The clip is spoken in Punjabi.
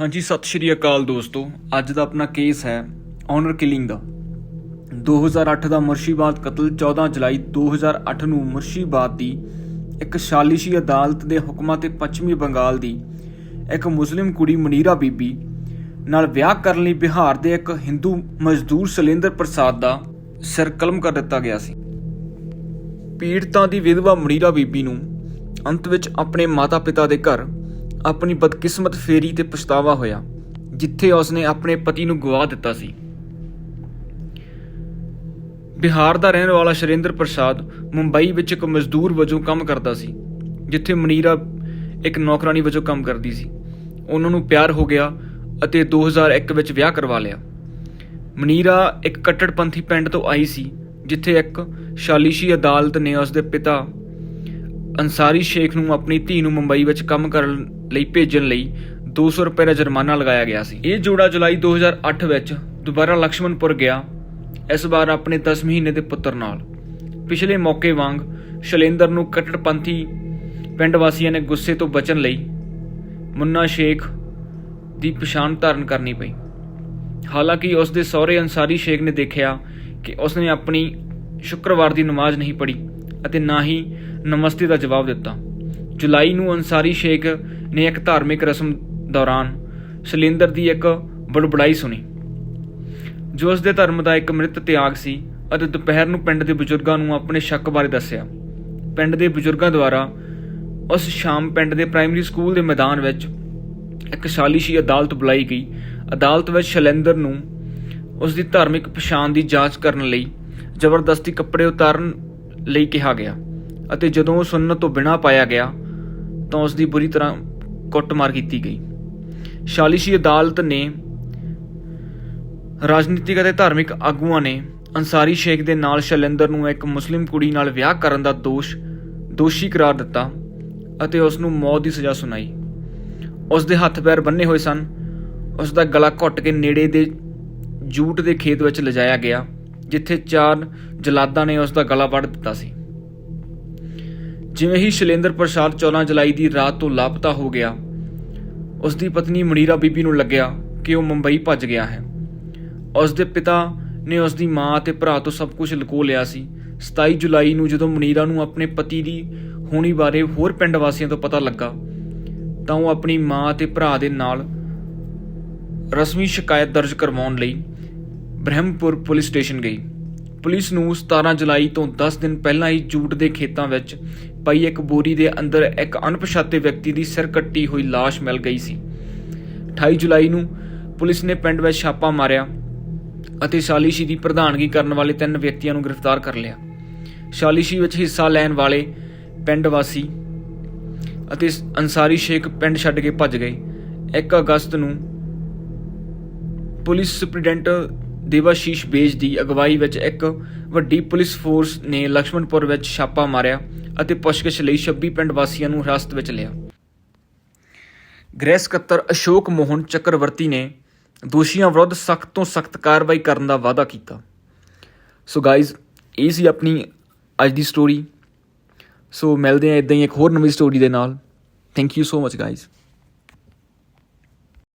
ਹਾਂਜੀ, ਸਤਿ ਸ਼੍ਰੀ ਅਕਾਲ ਦੋਸਤੋ। ਅੱਜ ਦਾ ਆਪਣਾ ਕੇਸ ਹੈ ਆਨਰ ਕਿਲਿੰਗ ਦਾ। 2008 ਦਾ ਮੁਰਸ਼ੀਬਾਦ ਕਤਲ 14 ਜੁਲਾਈ 2008 ਨੂੰ ਮੁਰਸ਼ੀਬਾਦ ਦੀ ਇੱਕ ਸ਼ਾਲਿਸ਼ੀ ਅਦਾਲਤ ਦੇ ਹੁਕਮਾਂ ਤੇ ਪੱਛਮੀ ਬੰਗਾਲ ਦੀ ਇੱਕ ਮੁਸਲਿਮ ਕੁੜੀ ਮਨੀਰਾ ਬੀਬੀ ਨਾਲ ਵਿਆਹ ਕਰਨ ਲਈ ਬਿਹਾਰ ਦੇ ਇੱਕ ਹਿੰਦੂ ਮਜ਼ਦੂਰ ਸ਼ੈਲੇਂਦਰ ਪ੍ਰਸਾਦ ਦਾ ਸਿਰ ਕਲਮ ਕਰ ਦਿੱਤਾ ਗਿਆ ਸੀ। ਪੀੜਤਾਂ ਦੀ ਵਿਧਵਾ ਮਨੀਰਾ ਬੀਬੀ ਨੂੰ ਅੰਤ ਵਿੱਚ ਆਪਣੇ ਮਾਤਾ-ਪਿਤਾ ਦੇ ਘਰ ਆਪਣੀ ਬਦਕਿਸਮਤ ਫੇਰੀ ਤੇ ਪਛਤਾਵਾ ਹੋਇਆ, ਜਿੱਥੇ ਉਸਨੇ ਆਪਣੇ ਪਤੀ ਨੂੰ ਗਵਾ ਦਿੱਤਾ ਸੀ। ਬਿਹਾਰ ਦਾ ਰਹਿਣ ਵਾਲਾ ਸ਼ਰਿੰਦਰ ਪ੍ਰਸਾਦ ਮੁੰਬਈ ਵਿੱਚ ਇੱਕ ਮਜ਼ਦੂਰ ਵਜੋਂ ਕੰਮ ਕਰਦਾ ਸੀ, ਜਿੱਥੇ ਮਨੀਰਾ ਇੱਕ ਨੌਕਰਾਨੀ ਵਜੋਂ ਕੰਮ ਕਰਦੀ ਸੀ। ਉਹਨਾਂ ਨੂੰ ਪਿਆਰ ਹੋ ਗਿਆ ਅਤੇ 2001 ਵਿੱਚ ਵਿਆਹ ਕਰਵਾ ਲਿਆ। ਮਨੀਰਾ ਇੱਕ ਕੱਟੜਪੰਥੀ ਪਿੰਡ ਤੋਂ ਆਈ ਸੀ, ਜਿੱਥੇ ਇੱਕ ਸ਼ਾਲਿਸ਼ੀ ਅਦਾਲਤ ਨੇ ਉਸਦੇ ਪਿਤਾ ਅੰਸਾਰੀ ਸ਼ੇਖ ਨੂੰ ਆਪਣੀ ਧੀ ਨੂੰ ਮੁੰਬਈ ਵਿੱਚ ਕੰਮ ਕਰਨ ਲਈ ਭੇਜਣ ਲਈ 200 ਰੁਪਏ ਦਾ ਜੁਰਮਾਨਾ ਲਗਾਇਆ ਗਿਆ ਸੀ। ਇਹ ਜੋੜਾ ਜੁਲਾਈ 2008 ਵਿੱਚ ਦੁਬਾਰਾ ਲక్ష్ਮਣਪੁਰ ਗਿਆ, ਇਸ ਵਾਰ ਆਪਣੇ 10 ਮਹੀਨੇ ਦੇ ਪੁੱਤਰ ਨਾਲ। ਪਿਛਲੇ ਮੌਕੇ ਵਾਂਗ ਸ਼ਲੇਂਦਰ ਨੂੰ ਕਟੜਪੰਥੀ ਪਿੰਡ ਵਾਸੀਆਂ ਨੇ ਗੁੱਸੇ ਤੋਂ ਬਚਣ ਲਈ ਮੁੰਨਾ ਸ਼ੇਖ ਦੀ ਪਛਾਣ ਧਾਰਨ ਕਰਨੀ ਪਈ। ਹਾਲਾਂਕਿ ਉਸ ਦੇ ਸਹੁਰੇ ਅੰਸਾਰੀ ਸ਼ੇਖ ਨੇ ਦੇਖਿਆ ਕਿ ਉਸ ਨੇ ਆਪਣੀ ਸ਼ੁੱਕਰਵਾਰ ਦੀ ਨਮਾਜ਼ ਨਹੀਂ ਪੜ੍ਹੀ ਅਤੇ ਨਾ ਹੀ ਨਮਸਤੇ ਦਾ ਜਵਾਬ ਦਿੱਤਾ। ਜੁਲਾਈ ਨੂੰ ਅੰਸਾਰੀ ਸ਼ੇਖ ਨੇ ਇੱਕ ਧਾਰਮਿਕ ਰਸਮ ਦੌਰਾਨ ਸ਼ਲਿੰਦਰ ਦੀ ਇੱਕ ਬੜਬੜਾਈ ਸੁਣੀ, ਜੋ ਉਸ ਦੇ ਧਰਮ ਦਾ ਇੱਕ ਮ੍ਰਿਤ ਤਿਆਗ ਸੀ ਅਤੇ ਦੁਪਹਿਰ ਨੂੰ ਪਿੰਡ ਦੇ ਬਜ਼ੁਰਗਾਂ ਨੂੰ ਆਪਣੇ ਸ਼ੱਕ ਬਾਰੇ ਦੱਸਿਆ। ਪਿੰਡ ਦੇ ਬਜ਼ੁਰਗਾਂ ਦੁਆਰਾ ਉਸ ਸ਼ਾਮ ਪਿੰਡ ਦੇ ਪ੍ਰਾਇਮਰੀ ਸਕੂਲ ਦੇ ਮੈਦਾਨ ਵਿੱਚ ਇੱਕ ਸਾਲਿਸ਼ੀ ਅਦਾਲਤ ਬੁਲਾਈ ਗਈ। ਅਦਾਲਤ ਵਿੱਚ ਸ਼ੈਲੇਂਦਰ ਨੂੰ ਉਸ ਦੀ ਧਾਰਮਿਕ ਪਛਾਣ ਦੀ ਜਾਂਚ ਕਰਨ ਲਈ ਜ਼ਬਰਦਸਤੀ ਕੱਪੜੇ ਉਤਾਰਨ ਲਈ ਕਿਹਾ ਗਿਆ। ਅਤੇ ਜਦੋਂ ਉਹ ਸੁਣਨ ਤੋਂ ਬਿਨਾਂ ਪਾਇਆ ਗਿਆ, ਤਾਂ ਉਸ ਦੀ ਬੁਰੀ ਤਰ੍ਹਾਂ ਕੁੱਟਮਾਰ ਕੀਤੀ ਗਈ। ਸ਼ਾਲਿਸ਼ੀ ਅਦਾਲਤ ਨੇ ਰਾਜਨੀਤਿਕ ਅਤੇ ਧਾਰਮਿਕ ਆਗੂਆਂ ਨੇ ਅੰਸਾਰੀ ਸ਼ੇਖ ਦੇ ਨਾਲ ਸ਼ੈਲੇਂਦਰ ਨੂੰ ਇੱਕ ਮੁਸਲਿਮ ਕੁੜੀ ਨਾਲ ਵਿਆਹ ਕਰਨ ਦਾ ਦੋਸ਼, ਦੋਸ਼ੀ ਕਰਾਰ ਦਿੱਤਾ ਅਤੇ ਉਸ ਨੂੰ ਮੌਤ ਦੀ ਸਜ਼ਾ ਸੁਣਾਈ। ਉਸ ਦੇ ਹੱਥ ਪੈਰ ਬੰਨੇ ਹੋਏ ਸਨ। ਉਸ ਦਾ ਗਲਾ ਘੁੱਟ ਕੇ ਨੇੜੇ ਦੇ ਜੂਟ ਦੇ ਖੇਤ ਵਿੱਚ ਲਿਜਾਇਆ ਗਿਆ, ਜਿੱਥੇ ਚਾਰ ਜਲਾਦਾਂ ਨੇ ਉਸ ਦਾ ਗਲਾ ਵੱਢ ਦਿੱਤਾ ਸੀ। ਜਿਵੇਂ ਹੀ ਸ਼ੈਲੇਂਦਰ ਪ੍ਰਸਾਦ 14 ਜੁਲਾਈ ਦੀ ਰਾਤ ਤੋਂ ਲਾਪਤਾ ਹੋ ਗਿਆ ਉਸ ਦੀ ਪਤਨੀ ਮਨੀਰਾ ਬੀਬੀ ਨੂੰ ਲੱਗਿਆ ਕਿ ਉਹ ਮੁੰਬਈ ਭੱਜ ਗਿਆ ਹੈ। ਉਸ ਦੇ ਪਿਤਾ ਨੇ ਉਸ ਦੀ ਮਾਂ ਅਤੇ ਭਰਾ ਤੋਂ ਸਭ ਕੁਝ ਲੁਕੋ ਲਿਆ ਸੀ। 27 ਜੁਲਾਈ ਨੂੰ ਜਦੋਂ ਮਨੀਰਾ ਨੂੰ ਆਪਣੇ ਪਤੀ ਦੀ ਹੋਣੀ ਬਾਰੇ ਹੋਰ ਪਿੰਡ ਵਾਸੀਆਂ ਤੋਂ ਪਤਾ ਲੱਗਾ, ਤਾਂ ਉਹ ਆਪਣੀ ਮਾਂ ਅਤੇ ਭਰਾ ਦੇ ਨਾਲ ਰਸਮੀ ਸ਼ਿਕਾਇਤ ਦਰਜ ਕਰਵਾਉਣ ਲਈ ਬ੍ਰਹਮਪੁਰ ਪੁਲਿਸ ਸਟੇਸ਼ਨ ਗਈ। ਪੁਲਿਸ ਨੂੰ 17 ਜੁਲਾਈ ਤੋਂ 10 ਦਿਨ ਪਹਿਲਾਂ ਹੀ ਜੂਟ ਦੇ ਖੇਤਾਂ ਵਿੱਚ ਪਈ ਇੱਕ ਬੋਰੀ ਦੇ ਅੰਦਰ ਇੱਕ ਅਣਪਛਾਤੇ ਵਿਅਕਤੀ ਦੀ ਸਿਰ ਕੱਟੀ ਹੋਈ ਲਾਸ਼ ਮਿਲ ਗਈ ਸੀ। 28 ਜੁਲਾਈ ਨੂੰ ਪੁਲਿਸ ਨੇ ਪਿੰਡ ਵਿੱਚ ਛਾਪਾ ਮਾਰਿਆ ਅਤੇ ਸ਼ਾਲਿਸ਼ੀ ਦੀ ਪ੍ਰਧਾਨਗੀ ਕਰਨ ਵਾਲੇ ਤਿੰਨ ਵਿਅਕਤੀਆਂ ਨੂੰ ਗ੍ਰਿਫਤਾਰ ਕਰ ਲਿਆ। ਸ਼ਾਲਿਸ਼ੀ ਵਿੱਚ ਹਿੱਸਾ ਲੈਣ ਵਾਲੇ ਪਿੰਡ ਵਾਸੀ ਅਤੇ ਅੰਸਾਰੀ ਸ਼ੇਖ ਪਿੰਡ ਛੱਡ ਕੇ ਭੱਜ ਗਏ। 1 ਅਗਸਤ ਨੂੰ ਪੁਲਿਸ ਸੁਪਰਡੈਂਟ ਦੇਵਾਸ਼ੀਸ਼ ਬੇਜ ਦੀ ਅਗਵਾਈ ਵਿੱਚ ਇੱਕ ਵੱਡੀ ਪੁਲਿਸ ਫੋਰਸ ਨੇ ਲక్ష్ਮਣਪੁਰ ਵਿੱਚ ਛਾਪਾ ਮਾਰਿਆ ਅਤੇ ਪੁਸ਼ਕਿਸ਼ ਲਈ 26 ਪਿੰਡ ਵਾਸੀਆਂ ਨੂੰ ਹਿਰਾਸਤ ਵਿੱਚ ਲਿਆ। ਗ੍ਰਹਿ ਸਕੱਤਰ ਅਸ਼ੋਕ ਮੋਹਨ ਚੱਕਰਵਰਤੀ ਨੇ ਦੋਸ਼ੀਆਂ ਵਿਰੁੱਧ ਸਖਤ ਤੋਂ ਸਖਤ ਕਾਰਵਾਈ ਕਰਨ ਦਾ ਵਾਅਦਾ ਕੀਤਾ। ਸੋ ਗਾਇਜ਼ ਇਹ ਸੀ ਆਪਣੀ ਅੱਜ ਦੀ ਸਟੋਰੀ ਸੋ ਮਿਲਦੇ ਆ ਇਦਾਂ ਹੀ ਇੱਕ ਹੋਰ ਨਵੀਂ ਸਟੋਰੀ ਦੇ ਨਾਲ। Thank you so much guys